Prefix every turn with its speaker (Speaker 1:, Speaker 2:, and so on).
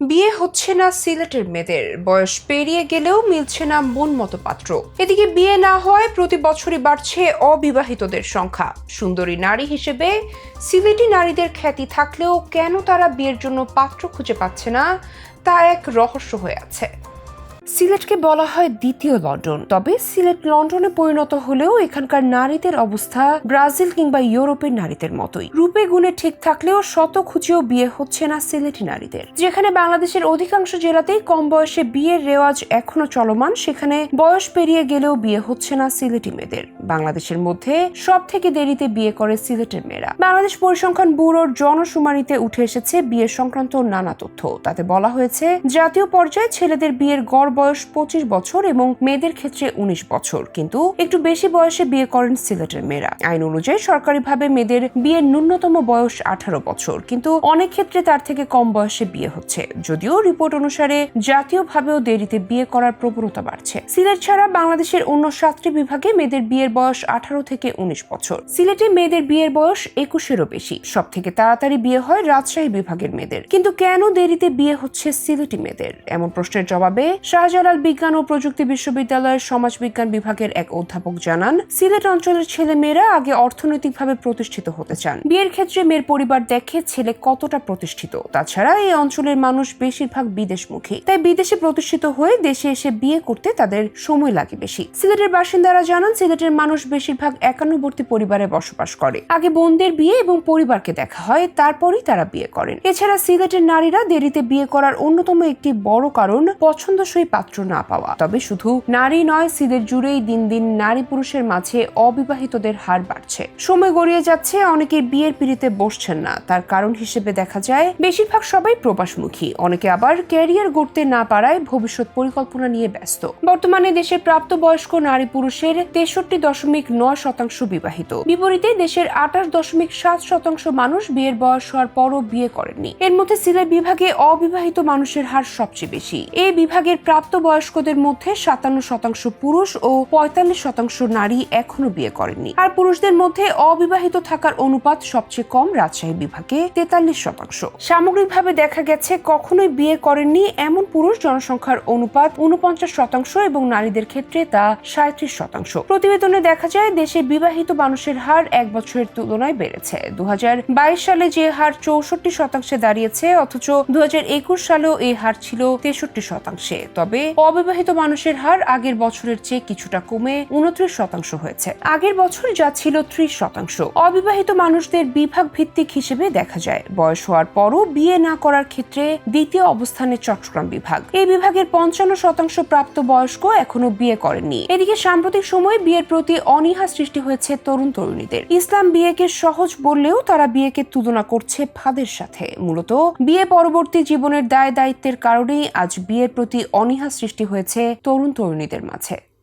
Speaker 1: বিয়ে হচ্ছে না সিলেটের মেয়েদের। বয়স পেরিয়ে গেলেও মিলছে না মন মতো পাত্র। এদিকে বিয়ে না হয় প্রতি বছরই বাড়ছে অবিবাহিতদের সংখ্যা। সুন্দরী নারী হিসেবে সিলেটি নারীদের খ্যাতি থাকলেও কেন তারা বিয়ের জন্য পাত্র খুঁজে পাচ্ছে না, তা এক রহস্য হয়ে আছে। সিলেটকে বলা হয় দ্বিতীয় লন্ডন। তবে সিলেট লন্ডনে পরিণত হলেও এখানকার নারীদের অবস্থা ব্রাজিল কিংবা ইউরোপের নারীদের মতোই। রূপে গুণে ঠিক থাকলেও শত খুঁজেও বিয়ে হচ্ছে না সিলেটি নারীদের। যেখানে বাংলাদেশের অধিকাংশ জেলাতেই কম বয়সে বিয়ের রেওয়াজ এখনও চলমান, সেখানে বয়স পেরিয়ে গেলেও বিয়ে হচ্ছে না সিলেটি মেয়েদের। বাংলাদেশের মধ্যে সব থেকে দেরিতে বিয়ে করে সিলেটের মেয়েরা। বাংলাদেশ পরিসংখ্যান ব্যুরোর জনশুমারিতে উঠে এসেছে বিয়ে সংক্রান্ত নানা তথ্য। তাতে বলা হয়েছে, জাতীয় পর্যায়ে ছেলেদের বিয়ের গড় বয়স পঁচিশ বছর এবং মেয়েদের ক্ষেত্রে উনিশ বছর। কিন্তু একটু বেশি বয়সে বিয়ে করেন সিলেটের মেয়েরা। আইন অনুযায়ী সরকারিভাবে মেয়েদের বিয়ের ন্যূনতম বয়স আঠারো বছর। কিন্তু অনেক ক্ষেত্রে তার থেকে কম বয়সে বিয়ে হচ্ছে। যদিও রিপোর্ট অনুসারে জাতীয়ভাবেও দেরিতে বিয়ে করার প্রবণতা বাড়ছে। সিলেট ছাড়া বাংলাদেশের অন্য সাতটি বিভাগে মেয়েদের বিয়ের বয়স আঠারো থেকে উনিশ বছর। সিলেটে মেয়েদের বিয়ের বয়স একুশেরও বেশি। সব থেকে তাড়াতাড়ি বিয়ে হয় রাজশাহী বিভাগের মেয়েদের। কিন্তু কেন দেরিতে বিয়ে হচ্ছে সিলেটি মেয়েদের? এমন প্রশ্নের জবাবে শাহজালাল বিজ্ঞান ও প্রযুক্তি বিশ্ববিদ্যালয়ের সমাজবিজ্ঞান বিভাগের এক অধ্যাপক জানান, সিলেট অঞ্চলের ছেলে মেয়েরা আগে অর্থনৈতিকভাবে প্রতিষ্ঠিত হতে চান। বিয়ের ক্ষেত্রে মেয়ের পরিবার দেখে ছেলে কতটা প্রতিষ্ঠিত। তাছাড়া এই অঞ্চলের মানুষ বেশিরভাগ বিদেশমুখী। তাই বিদেশে প্রতিষ্ঠিত হয়ে দেশে এসে বিয়ে করতে তাদের সময় লাগে বেশি। সিলেটের বাসিন্দারা জানান, সিলেটের মানুষ বেশিরভাগ একান্নবর্তী পরিবারে বসবাস করে। আগে বোনদের বিয়ে এবং পরিবারকে দেখা হয়, তারপরই তারা বিয়ে করেন। এছাড়া সিলেটের নারীরা দেরিতে বিয়ে করার অন্যতম একটি বড় কারণ, পছন্দসই পাত্র না পাওয়া। তবে শুধু নারী নয় সিলেট জুড়েই দিন দিন নারী পুরুষের মাঝে অবিবাহিতদের হার বাড়ছে। সময় গড়িয়ে যাচ্ছে, অনেকে বিয়ের পিড়িতে বসছেন না। তার কারণ হিসেবে দেখা যায়, বেশিরভাগ সবাই প্রবাসমুখী। অনেকে আবার ক্যারিয়ার গড়তে না পারায় ভবিষ্যৎ পরিকল্পনা নিয়ে ব্যস্ত। বর্তমানে দেশের প্রাপ্তবয়স্ক নারী পুরুষের তেষট্টি দশমিক নয় শতাংশ বিবাহিত। বিপরীতে দেশের আঠাশ দশমিক সাত শতাংশ মানুষ বিয়ের বয়স হওয়ার পরও বিয়ে করেননি। এর মধ্যে সিলেট বিভাগে অবিবাহিত মানুষের হার সবচেয়ে বেশি। এই বিভাগের প্রাপ্তবয়স্কদের মধ্যে সাতান্ন শতাংশ পুরুষ ও পঁয়তাল্লিশ শতাংশ নারী এখনও বিয়ে করেননি। আর পুরুষদের মধ্যে অবিবাহিত থাকার অনুপাত সবচেয়ে কম রাজশাহী বিভাগে তেতাল্লিশ শতাংশ। সামগ্রিকভাবে দেখা গেছে, কখনোই বিয়ে করেননি এমন পুরুষ জনসংখ্যার অনুপাত উনপঞ্চাশ শতাংশ এবং নারীদের ক্ষেত্রে তা সাঁত্রিশ শতাংশ। প্রতিবেদনে দেখা যায়, দেশে বিবাহিত মানুষের হার এক বছরের তুলনায় বেড়েছে। দু হাজার বাইশ সালে যে হার চৌষট্টি শতাংশে দাঁড়িয়েছে, অথচ দু হাজার একুশ সালেও এই হার ছিল তেষট্টি শতাংশে। তবে অবিবাহিত মানুষের হার আগের বছরের চেয়ে কিছুটা কমে উনত্রিশ শতাংশ হয়েছে। আগের বছর যা ছিল ত্রিশ শতাংশ। অবিবাহিত মানুষদের বিভাগ ভিত্তিক হিসেবে দেখা যায়। বয়স হওয়ার পরও বিয়ে না করার ক্ষেত্রে দ্বিতীয় অবস্থানে চট্টগ্রাম বিভাগ। এই বিভাগের পঞ্চান্ন শতাংশ প্রাপ্ত বয়স্ক এখনও বিয়ে করেননি। এদিকে সাম্প্রতিক সময়ে বিয়ের প্রতি অনীহা সৃষ্টি হয়েছে তরুণ তরুণীদের। ইসলাম বিয়েকে সহজ বললেও তারা বিয়েকে তুলনা করছে ফাঁদের সাথে। মূলত বিয়ে পরবর্তী জীবনের দায় দায়িত্বের কারণেই আজ বিয়ের প্রতি অনীহা সৃষ্টি হয়েছে তরুণ তরুণীদের মাঝে।